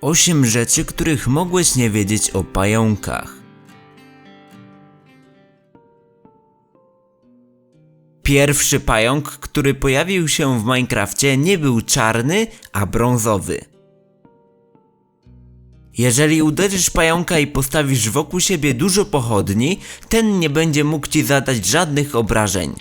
8 rzeczy, których mogłeś nie wiedzieć o pająkach. Pierwszy pająk, który pojawił się w Minecrafcie, nie był czarny, a brązowy. Jeżeli uderzysz pająka i postawisz wokół siebie dużo pochodni, ten nie będzie mógł ci zadać żadnych obrażeń.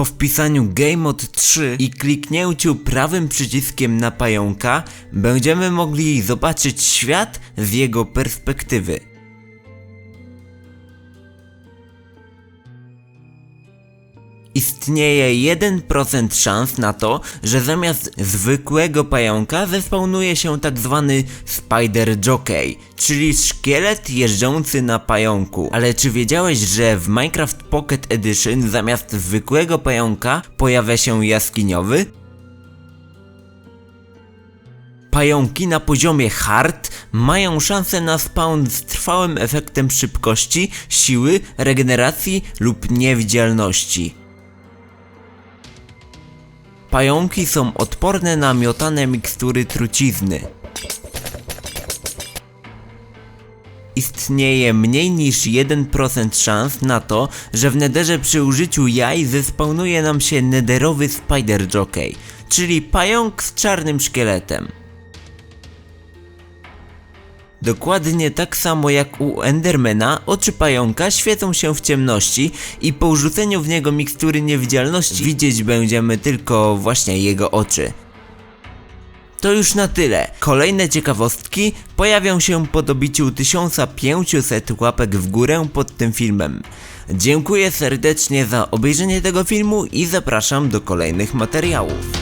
Po wpisaniu GameMod 3 i kliknięciu prawym przyciskiem na pająka, będziemy mogli zobaczyć świat z jego perspektywy. Istnieje 1% szans na to, że zamiast zwykłego pająka zespawnuje się tak zwany Spider Jockey, czyli szkielet jeżdżący na pająku. Ale czy wiedziałeś, że w Minecraft Pocket Edition zamiast zwykłego pająka pojawia się jaskiniowy? Pająki na poziomie hard mają szansę na spawn z trwałym efektem szybkości, siły, regeneracji lub niewidzialności. Pająki są odporne na miotane mikstury trucizny. Istnieje mniej niż 1% szans na to, że w nederze przy użyciu jaj zespawnuje nam się nederowy Spider Jockey, czyli pająk z czarnym szkieletem. Dokładnie tak samo jak u Endermana, oczy pająka świecą się w ciemności i po rzuceniu w niego mikstury niewidzialności widzieć będziemy tylko właśnie jego oczy. To już na tyle. Kolejne ciekawostki pojawią się po dobiciu 1500 łapek w górę pod tym filmem. Dziękuję serdecznie za obejrzenie tego filmu i zapraszam do kolejnych materiałów.